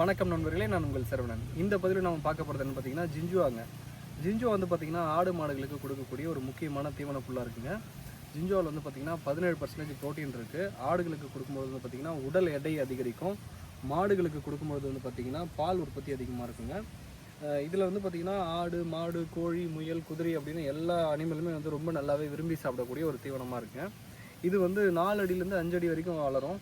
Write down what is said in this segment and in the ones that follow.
வணக்கம் நண்பர்களே நான் உங்கள் சரவணன். இந்த பதிவில் நம்ம பார்க்க போகிறது என்ன பார்த்தீங்கன்னா ஜிஞ்சுவாங்க. ஜிஞ்சுவா வந்து பார்த்தீங்கன்னா ஆடு மாடுகளுக்கு கொடுக்கக்கூடிய ஒரு முக்கியமான தீவன புல்லாக இருக்குங்க. ஜிஞ்சுவாவில் வந்து பார்த்தீங்கன்னா பதினேழு பர்சன்டேஜ் ப்ரோட்டீன் இருக்குது ஆடுகளுக்கு கொடுக்கும்போது வந்து பார்த்திங்கன்னா உடல் எடை அதிகரிக்கும். மாடுகளுக்கு கொடுக்கும்போது வந்து பார்த்திங்கன்னா பால் உற்பத்தி அதிகமாக இருக்குங்க. இதில் வந்து பார்த்திங்கன்னா ஆடு மாடு கோழி முயல் குதிரை அப்படின்னு எல்லா அனிமலுமே வந்து ரொம்ப நல்லாவே விரும்பி சாப்பிடக்கூடிய ஒரு தீவனமாக இருக்குங்க. இது வந்து நாலு அடியிலேருந்து அஞ்சு அடி வரைக்கும் வளரும்.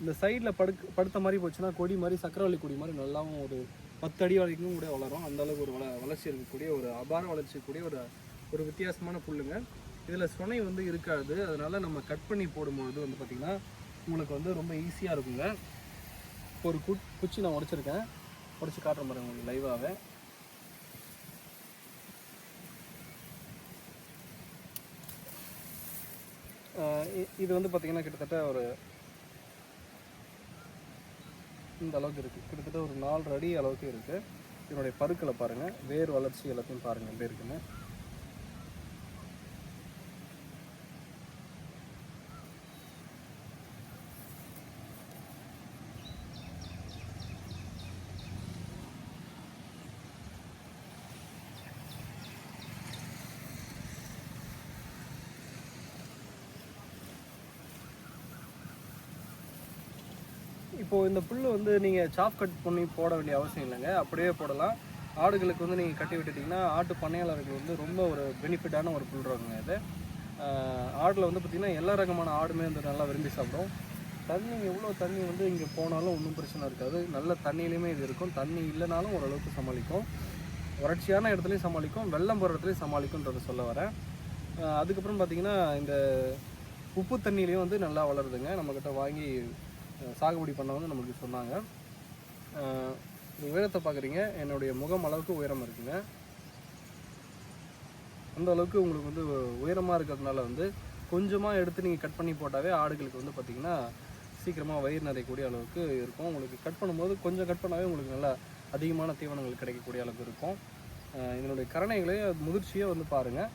இந்த சைடில் படுக்க படுத்த மாதிரி போச்சுன்னா கொடி மாதிரி சக்கரவள்ளி கொடி மாதிரி நல்லாவும் ஒரு பத்து அடி வரைக்கும் கூட வளரும். அந்த அளவுக்கு ஒரு வள வளர்ச்சி இருக்கக்கூடிய ஒரு அபார வளர்ச்சி இருக்கக்கூடிய ஒரு ஒரு வித்தியாசமான புல்லுங்க. இதில் சுனை வந்து இருக்காது. அதனால் நம்ம கட் பண்ணி போடும்பொழுது வந்து பார்த்திங்கன்னா உங்களுக்கு வந்து ரொம்ப ஈஸியாக இருக்குங்க. ஒரு கு குச்சி நான் உடைச்சிருக்கேன். உடைச்சி காட்டுற மாதிரி உங்களுக்கு லைவாகவே இது வந்து பார்த்திங்கன்னா கிட்டத்தட்ட ஒரு இந்த அளவுக்கு இருக்குது கிட்டத்தட்ட ஒரு நாலு அடி அளவுக்கு இருக்குது இதனுடைய பருக்களை பாருங்கள் வேர் வளர்ச்சி எல்லாத்தையும் பாருங்கள் எப்படி இருக்குன்னு. இப்போது இந்த புல் வந்து நீங்கள் சாப் கட் பண்ணி போட வேண்டிய அவசியம் இல்லைங்க. அப்படியே போடலாம். ஆடுகளுக்கு வந்து நீங்கள் கட்டி விட்டுட்டிங்கன்னா ஆட்டு பண்ணையாளர்கள் வந்து ரொம்ப ஒரு பெனிஃபிட்டான ஒரு புல் ரகங்க இது ஆடில் வந்து பார்த்திங்கன்னா எல்லா ரகமான ஆடுமே வந்து நல்லா விரும்பி சாப்பிடும். தண்ணி எவ்வளோ தண்ணி வந்து இங்கே போனாலும் ஒன்றும் பிரச்சனை இருக்காது. நல்ல தண்ணியிலையுமே இது இருக்கும். தண்ணி இல்லைனாலும் ஓரளவுக்கு சமாளிக்கும். வறட்சியான இடத்துலையும் சமாளிக்கும். வெள்ளம் போகிற இடத்துலையும் சமாளிக்கும்ன்றத சொல்ல வரேன். அதுக்கப்புறம் பார்த்திங்கன்னா இந்த உப்பு தண்ணியிலையும் வந்து நல்லா வளருதுங்க. நம்மக்கிட்ட வாங்கி சாகுபடி பண்ணவங்க நம்மளுக்கு சொன்னாங்க. இந்த உயரத்தை பார்க்குறீங்க என்னுடைய முகம் அளவுக்கு உயரம் இருக்குங்க. அந்த அளவுக்கு உங்களுக்கு வந்து உயரமாக இருக்கிறதுனால வந்து கொஞ்சமாக எடுத்து நீங்கள் கட் பண்ணி போட்டாவே ஆடுகளுக்கு வந்து பார்த்திங்கன்னா சீக்கிரமாக வயிறு நிறையக்கூடிய அளவுக்கு இருக்கும். உங்களுக்கு கட் பண்ணும்போது கொஞ்சம் கட் பண்ணாவே உங்களுக்கு நல்லா அதிகமான தீவனங்கள் கிடைக்கக்கூடிய அளவுக்கு இருக்கும். இதனுடைய கரணைகளை முதிர்ச்சியை வந்து பாருங்கள்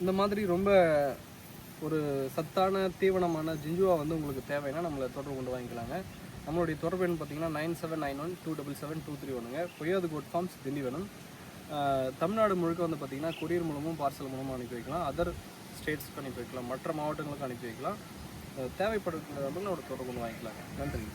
இந்த மாதிரி ரொம்ப ஒரு சத்தான தீவனமான ஜிஞ்சுவா வந்து உங்களுக்கு தேவைன்னா நம்மளை தொடர்பு கொண்டு வாங்கிக்கலாங்க. நம்மளுடைய தொடர்பு எண் பார்த்தீங்கன்னா nine seven nine one two double seven two three ஒன்றுங்க பொய்யாது கோட் ஃபார்ம்ஸ் திண்டிவனம் தமிழ்நாடு முழுக்க வந்து பார்த்திங்கன்னா கொரியர் மூலமும் பார்சல் மூலமும் அனுப்பி வைக்கலாம். அதர் ஸ்டேட்ஸ்க்கு அனுப்பி வைக்கலாம். மற்ற மாவட்டங்களுக்கு அனுப்பி வைக்கலாம். தேவைப்படுறது தேவைப்படுறவங்க தொடர்பு கொண்டு வாங்கிக்கலாங்க. நன்றி